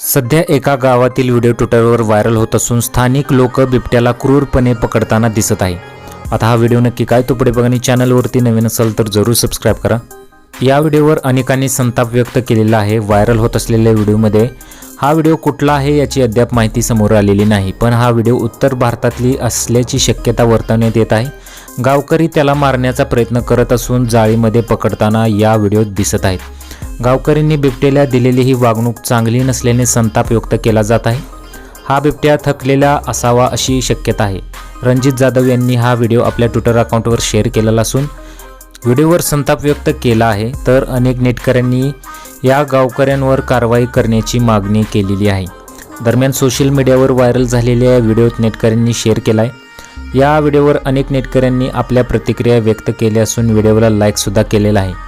सध्या एका गावातील व्हिडिओ ट्विटरवर व्हायरल होत असून स्थानिक लोक बिबट्याला क्रूरपणे पकडताना दिसत आहे. आता हा व्हिडिओ नक्की काय तो पुढे बघा चॅनलवरती नवीन असेल तर जरूर सबस्क्राईब करा. या व्हिडिओवर अनेकांनी संताप व्यक्त केलेला आहे. व्हायरल होत असलेल्या व्हिडिओमध्ये हा व्हिडिओ कुठला आहे याची अद्याप माहिती समोर आलेली नाही पण हा व्हिडिओ उत्तर भारतातली असल्याची शक्यता वर्तवण्यात येत आहे. गावकरी त्याला मारण्याचा प्रयत्न करत असून जाळीमध्ये पकडताना या व्हिडिओत दिसत आहेत. गावकऱ्यांनी बिबट्याला दिलेली ही वागणूक चांगली नसल्याने संताप व्यक्त केला जात आहे. हा बिबट्या थकलेला असावा अशी शक्यता आहे. रणजित जाधव यांनी हा व्हिडिओ आपल्या ट्विटर अकाउंटवर शेअर केलेला असून व्हिडिओवर संताप व्यक्त केला आहे तर अनेक नेटकऱ्यांनी या गावकऱ्यांवर कारवाई करण्याची मागणी केलेली आहे. दरम्यान सोशल मीडियावर व्हायरल झालेल्या या व्हिडिओत नेटकऱ्यांनी शेअर केला आहे या व्हिडिओवर अनेक नेटकऱ्यांनी आपल्या प्रतिक्रिया व्यक्त केल्या असून व्हिडिओला लाईकसुद्धा केलेला आहे.